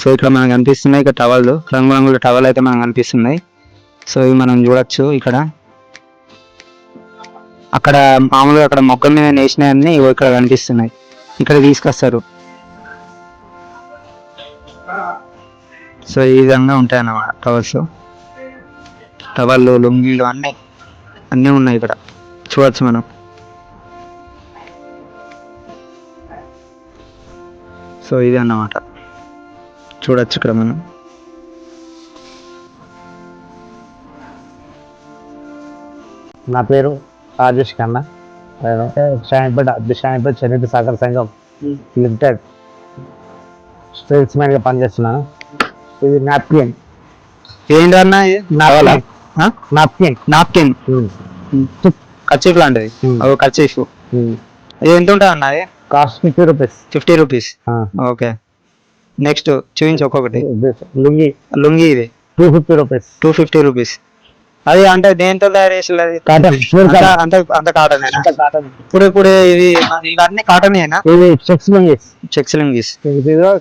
So ఇక్కడ మనకు కనిపిస్తున్నాయి ఇక్కడ టవల్. రంగురంగుల టవల్ అయితే మనకు కనిపిస్తున్నాయి సో ఇవి మనం చూడొచ్చు ఇక్కడ. అక్కడ మామూలుగా అక్కడ మొక్క మీద నేసినవన్నీ ఇగో ఇక్కడ కనిపిస్తున్నాయి. ఇక్కడ తీసుకొస్తారు. సో ఈ విధంగా ఉంటాయి అన్నమాట టవర్స్. టవర్లు లుంగీలు అన్నీ. అన్నీ ఉన్నాయి ఇక్కడ. చూడవచ్చు మనం. సో ఇది అన్నమాట. చూడొచ్చు ఇక్కడ మనం. నా పేరు రాజేష్ ఖన్నా. నేను షాయింపేట షాయింపేట చేనేత సహకార సంఘం లిమిటెడ్ సేల్స్మెన్గా పనిచేస్తున్నాను. ఇది నాప్కిన్. టవలా? ఆ? నాప్కిన్. నాప్కిన్. కర్చీఫ్ లాంటిది. ఇది ఎంత ఉంటుంది అన్న cost fifty rupees. Fifty rupees. Okay. Next చూపించి ఒక్కొక్కటి. లుంగి. లుంగి ఇది. Two fifty rupees two fifty rupees అది అంటే దేంతో తయారు చేసిన అది? కాటన్ అంత కాటన్ అంత కాటన్ ఇప్పుడు ఇప్పుడు ఇది ఇవన్నీ కాటన్ ఇది checks lungis. Checks lungis.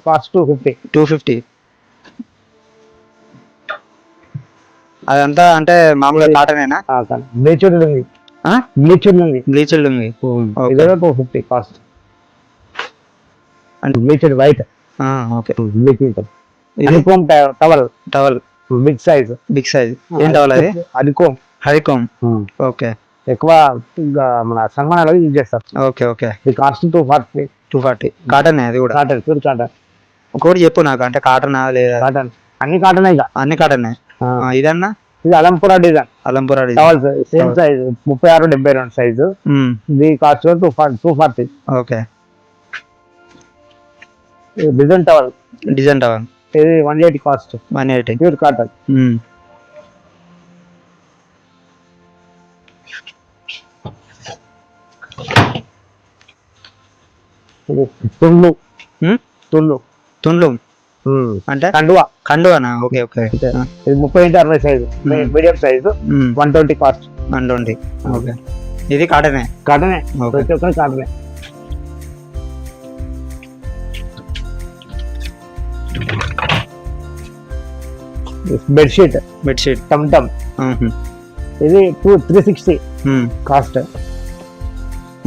Cost two fifty two fifty అదంతా అంటే మామూలుగా cotton bleached lungi. Bleached lungi. Bleached lungi. Okay. ఇది two fifty cost and bleached white okay. అనికోమ్ towel towel big size big size ఏం towel అది? అనికోమ్ హరికోమ్ okay ఎక్కువ మన సంగమనాలో యూజ్ చేస్తారు. ఓకే ఓకే ఇది cost two forty two forty cotton అది కూడా? కాటన్ ప్యూర్ కాటన్ ఒకటి చెప్పు నాకు అంటే కాటన్ లేదా? కాటన్ అన్ని కాటన్ ఇక. అన్ని కాటన్ ఇదన్నా? ఇది Alampura design Alampura towels same size ముప్పై ఆరు డెబ్బై రెండు సైజు ఇది cost two forty two forty okay design towel design towel ఇది one eighty cost one eighty pure cotton తుండ్లు తుండ్లు తుండ్లు అంటే? కండువా. కండువానా? ఓకే ఓకే ఇది ముప్పై ఇంటి అరవై size medium size one twenty cost one twenty okay ఇది కాటనే కాటనే ప్రతి ఒక్కరి కాటనే బెడ్షీట్. బెడ్షీట్. టమ్ టమ్ ఇది టూ త్రీ సిక్స్టీ కాస్ట్.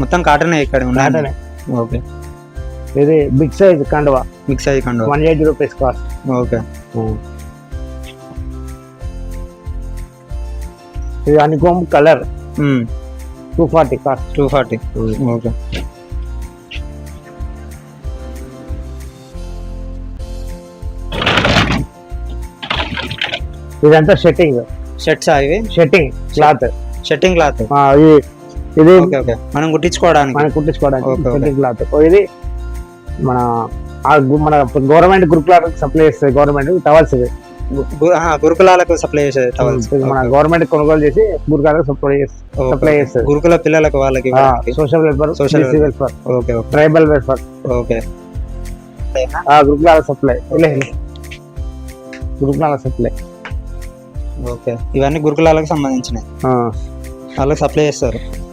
మొత్తం కాటనే ఇక్కడ కాటనే. ఓకే. ఇది బిగ్ సైజ్ కండువా. మిక్స్ అయ్యి కండువా. One eighty rupees cost okay. ఇది అనికోమ్ colour two forty cost two forty okay. ఇదంతా షెట్టింగ్. షర్ట్స్ ఇవి? Shirting cloth. Shirting cloth. ఇది ఇది మనం కుట్టించుకోవడానికి. మనం కుట్టించుకోవడానికి. షెట్టింగ్ క్లాత్. ఇది మన మన గవర్నమెంట్ గురుకులాలకు సప్లై చేస్తుంది గవర్నమెంట్ టవల్స్ ఇవి. గురుకులాలకు సప్లై చేసేది టవల్స్. మన గవర్నమెంట్ కొనుగోలు చేసి గురుకులాలకు సప్లై చేస్తుంది సప్లై చేస్తుంది. గురుకుల పిల్లలకు వాళ్ళకి. Social welfare social welfare. Okay okay. Tribal welfare. Okay. గురుకులాల supply. గురుకులాల సప్లై. ఓకే. ఇవన్నీ గురుకులాలకు సంబంధించినవి. వాళ్ళకి సప్లై చేస్తారు.